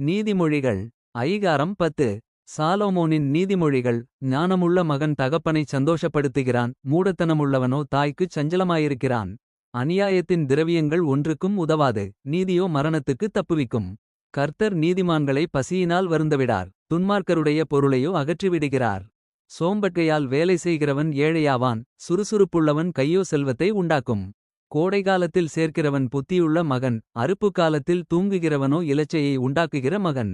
நீதிமொழிகள். ஐகாரம் பத்து. சாலோமோனின் நீதிமொழிகள். ஞானமுள்ள மகன் தகப்பனைச் சந்தோஷப்படுத்துகிறான். மூடத்தனமுள்ளவனோ தாய்க்குச் சஞ்சலமாயிருக்கிறான். அநியாயத்தின் திரவியங்கள் ஒன்றுக்கும் உதவாது. நீதியோ மரணத்துக்குத் தப்புவிக்கும். கர்த்தர் நீதிமான்களை பசியினால் வருந்தவிடார். துன்மார்க்கருடைய பொருளையோ அகற்றிவிடுகிறார். சோம்பட்கையால் வேலை செய்கிறவன் ஏழையாவான். சுறுசுறுப்புள்ளவன் கையோ செல்வத்தை உண்டாக்கும். கோடைகாலத்தில் சேர்க்கிறவன் புத்தியுள்ள மகன் அறுப்பு காலத்தில் தூங்குகிறவனோ இலச்சையை உண்டாக்குகிற மகன்.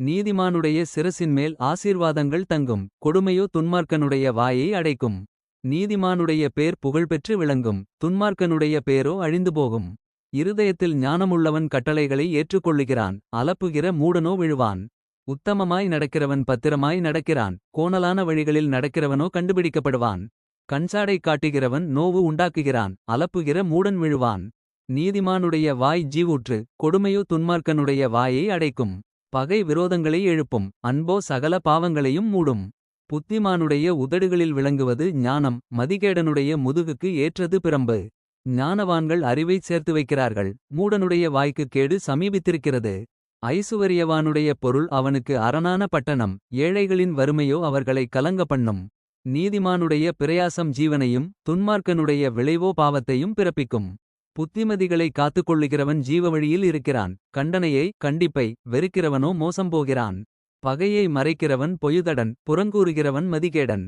நீதிமானுடைய சிரசின்மேல் ஆசீர்வாதங்கள் தங்கும் கொடுமையோ துன்மார்க்கனுடைய வாயை அடைக்கும். நீதிமானுடைய பேர் புகழ்பெற்று விளங்கும் துன்மார்க்கனுடைய பேரோ அழிந்து போகும். இருதயத்தில் ஞானமுள்ளவன் கட்டளைகளை ஏற்றுக்கொள்ளுகிறான் அலப்புகிற மூடனோ விழுவான். உத்தமமாய் நடக்கிறவன் பத்திரமாய் நடக்கிறான் கோணலான வழிகளில் நடக்கிறவனோ கண்டுபிடிக்கப்படுவான். கண்சாடை காட்டுகிறவன் நோவு உண்டாக்குகிறான் அலப்புகிற மூடன் விழுவான். நீதிமானுடைய வாய் ஜீவூற்று கொடுமையோ துன்மார்க்கனுடைய வாயை அடைக்கும். பகை விரோதங்களை எழுப்பும் அன்போ சகல பாவங்களையும் மூடும். புத்திமானுடைய உதடுகளில் விளங்குவது ஞானம் மதிகேடனுடைய முதுகுக்கு ஏற்றது பிரம்பு ஞானவான்கள் அறிவைச் சேர்த்து வைக்கிறார்கள் மூடனுடைய வாய்க்குக் கேடு சமீபித்திருக்கிறது. ஐசுவரியவானுடைய பொருள் அவனுக்கு அரணான பட்டணம் ஏழைகளின் வறுமையோ அவர்களை கலங்க பண்ணும். நீதிமானுடைய பிரயாசம் ஜீவனையும் துன்மார்க்கனுடைய விளைவோ பாவத்தையும் பிறப்பிக்கும். புத்திமதிகளை காத்துக்கொள்ளுகிறவன் ஜீவவழியில் இருக்கிறான். கண்டனையை கண்டிப்பை வெறுக்கிறவனோ மோசம் போகிறான். பகையை மறைக்கிறவன் பொயுதடன் புறங்கூறுகிறவன் மதிகேடன்.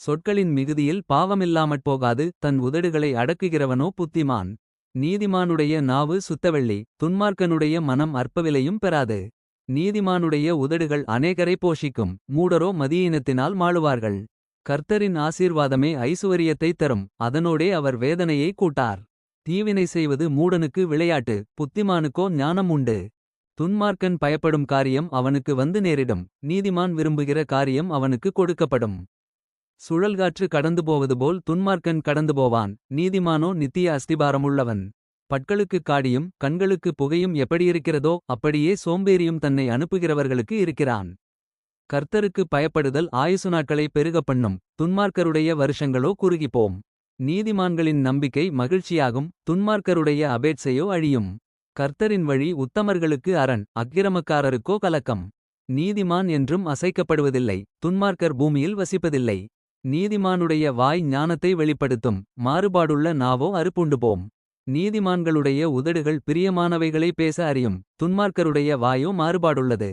சொற்களின் மிகுதியில் பாவமில்லாமற் போகாது தன் உதடுகளை அடக்குகிறவனோ புத்திமான். நீதிமானுடைய நாவு சுத்தவெள்ளி துன்மார்க்கனுடைய மனம் அற்பவிலையும் பெறாது. நீதிமானுடைய உதடுகள் அநேகரை போஷிக்கும் மூடரோ மதியினத்தினால் மாளுவார்கள். கர்த்தரின் ஆசீர்வாதமே ஐசுவரியத்தை தரும். அதனோடே அவர் வேதனையை கூட்டார். தீவினை செய்வது மூடனுக்கு விளையாட்டு. புத்திமானுக்கோ ஞானம் உண்டு. துன்மார்க்கன் பயப்படும் காரியம் அவனுக்கு வந்து நேரிடும். நீதிமான் விரும்புகிற காரியம் அவனுக்கு கொடுக்கப்படும். சுழல்காற்று கடந்து போவது போல் துன்மார்க்கன் கடந்து போவான். நீதிமானோ நித்திய அஸ்திபாரமுள்ளவன். பட்களுக்குக் காடியும் கண்களுக்கு புகையும் எப்படியிருக்கிறதோ அப்படியே சோம்பேறியும் தன்னை அனுப்புகிறவர்களுக்கு இருக்கிறான். கர்த்தருக்கு பயப்படுதல் ஆயுசு நாட்களை பெருகப் பண்ணும். துன்மார்க்கருடைய வருஷங்களோ குறுகிப்போம். நீதிமான்களின் நம்பிக்கை மகிழ்ச்சியாகும். துன்மார்க்கருடைய அபேட்சையோ அழியும். கர்த்தரின் வழி உத்தமர்களுக்கு அரண். அக்கிரமக்காரருக்கோ கலக்கம். நீதிமான் என்றும் அசைக்கப்படுவதில்லை. துன்மார்க்கர் பூமியில் வசிப்பதில்லை. நீதிமானுடைய வாய் ஞானத்தை வெளிப்படுத்தும். மாறுபாடுள்ள நாவோ அறுப்புண்டு போம் நீதிமான்களுடைய உதடுகள் பிரியமானவைகளை பேச அறியும். துன்மார்க்கருடைய வாயோ மாறுபாடுள்ளது.